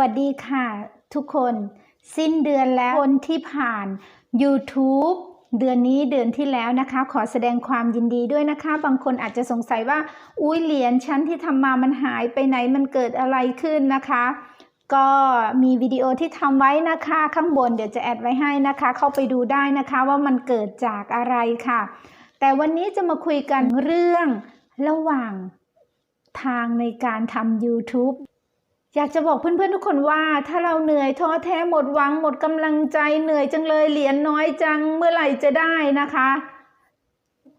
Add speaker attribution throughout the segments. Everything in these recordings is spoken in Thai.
Speaker 1: วัสดีค่ะ ทุกคนสิ้นเดือนแล้วคนที่ผ่าน YouTube เดือนนี้เดือนที่แล้วนะคะ ขอแสดงความยินดีด้วยนะคะ บางคนอาจจะสงสัยว่า อุ้ยเหรียญชั้นที่ทำมามันหายไปไหนมันเกิดอะไรขึ้นนะคะ ก็มีวิดีโอที่ทำไว้นะคะ ข้างบนเดี๋ยวจะแอดไว้ให้นะคะ เข้าไปดูได้นะคะว่ามันเกิดจากอะไรค่ะ แต่วันนี้จะมาคุยกันเรื่องระหว่างทางในการทำ YouTube อยากจะบอกเพื่อนๆทุกคนว่า ถ้าเราเหนื่อยท้อแท้หมดหวังหมดกำลังใจเหนื่อยจังเลยเหรียญน้อยจังเมื่อไหร่จะได้นะคะ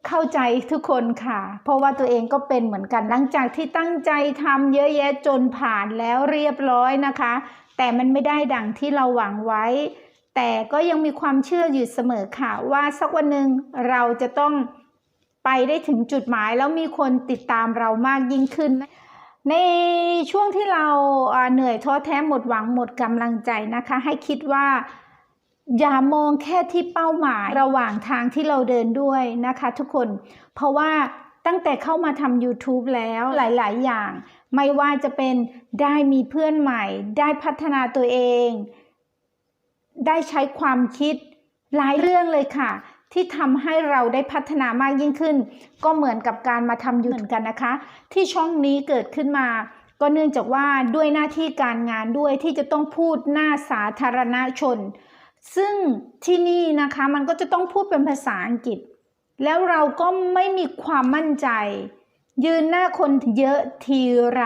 Speaker 1: เข้าใจทุกคนค่ะ เพราะว่าตัวเองก็เป็นเหมือนกันหลังจากที่ตั้งใจทำเยอะแยะจนผ่านแล้วเรียบร้อยนะคะ แต่มันไม่ได้ดังที่เราหวังไว้ แต่ก็ยังมีความเชื่ออยู่เสมอค่ะ ว่าสักวันหนึ่งเราจะต้องไปได้ถึงจุดหมายแล้วมีคนติดตามเรามากยิ่งขึ้น ในช่วงที่เราเหนื่อยท้อแท้หมดหวังหมดกำลังใจนะคะ ให้คิดว่าอย่ามองแค่ที่เป้าหมายระหว่างทางที่เราเดินด้วยนะคะทุกคน เพราะว่าตั้งแต่เข้ามาทำ YouTube แล้วหลาย ๆ อย่าง ไม่ว่าจะเป็นได้มีเพื่อนใหม่ ได้พัฒนาตัวเอง ได้ใช้ความคิดหลายเรื่องเลยค่ะ ที่ทำให้เราได้พัฒนามากยิ่งขึ้น ก็เหมือนกับการมาทำยู่เหมือนกันนะคะ ที่ช่องนี้เกิดขึ้นมา ก็เนื่องจากว่าด้วยหน้าที่การงานด้วยที่จะต้องพูดหน้าสาธารณชน ซึ่งที่นี่นะคะมันก็จะต้องพูดเป็นภาษาอังกฤษ แล้วเราก็ไม่มีความมั่นใจ ยืนหน้าคนเยอะทีไร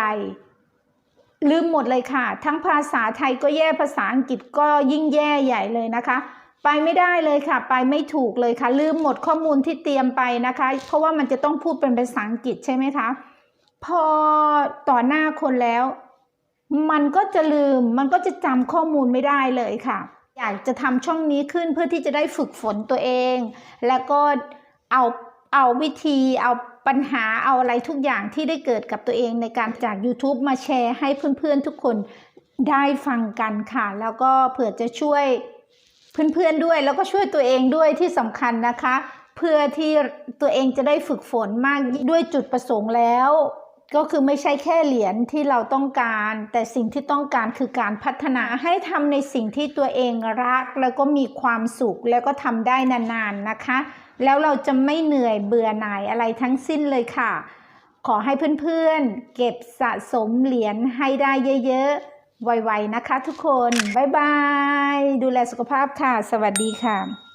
Speaker 1: ลืมหมดเลยค่ะ ทั้งภาษาไทยก็แย่ภาษาอังกฤษก็ยิ่งแย่ใหญ่เลยนะคะ ไปไม่ได้เลยค่ะ ไปไม่ถูกเลยค่ะ ลืมหมดข้อมูลที่เตรียมไปนะคะ เพราะว่ามันจะต้องพูดเป็นภาษาอังกฤษใช่ไหมคะ พอต่อหน้าคนแล้ว มันก็จะลืมมันก็จะจำข้อมูลไม่ได้เลยค่ะ อยากจะทำช่องนี้ขึ้นเพื่อที่จะได้ฝึกฝนตัวเอง แล้วก็เอาเอาวิธีเอาปัญหาเอาอะไรทุกอย่างที่ได้เกิดกับตัวเองในการจาก YouTube มาแชร์ให้เพื่อนๆทุกคนได้ฟังกันค่ะ แล้วก็เผื่อจะช่วย เพื่อนๆด้วยแล้วก็ช่วยตัวเองด้วยที่สำคัญนะคะ เพื่อที่ตัวเองจะได้ฝึกฝนมากด้วยจุดประสงค์แล้ว ก็คือไม่ใช่แค่เหรียญที่เราต้องการ แต่สิ่งที่ต้องการคือการพัฒนาให้ทำในสิ่งที่ตัวเองรัก แล้วก็มีความสุขแล้วก็ทำได้นานๆนะคะ แล้วเราจะไม่เหนื่อยเบื่อหน่ายอะไรทั้งสิ้นเลยค่ะ ขอให้เพื่อนๆเก็บสะสมเหรียญให้ได้เยอะๆ ไวๆนะคะทุกคน บ๊ายบาย ดูแลสุขภาพค่ะ สวัสดีค่ะ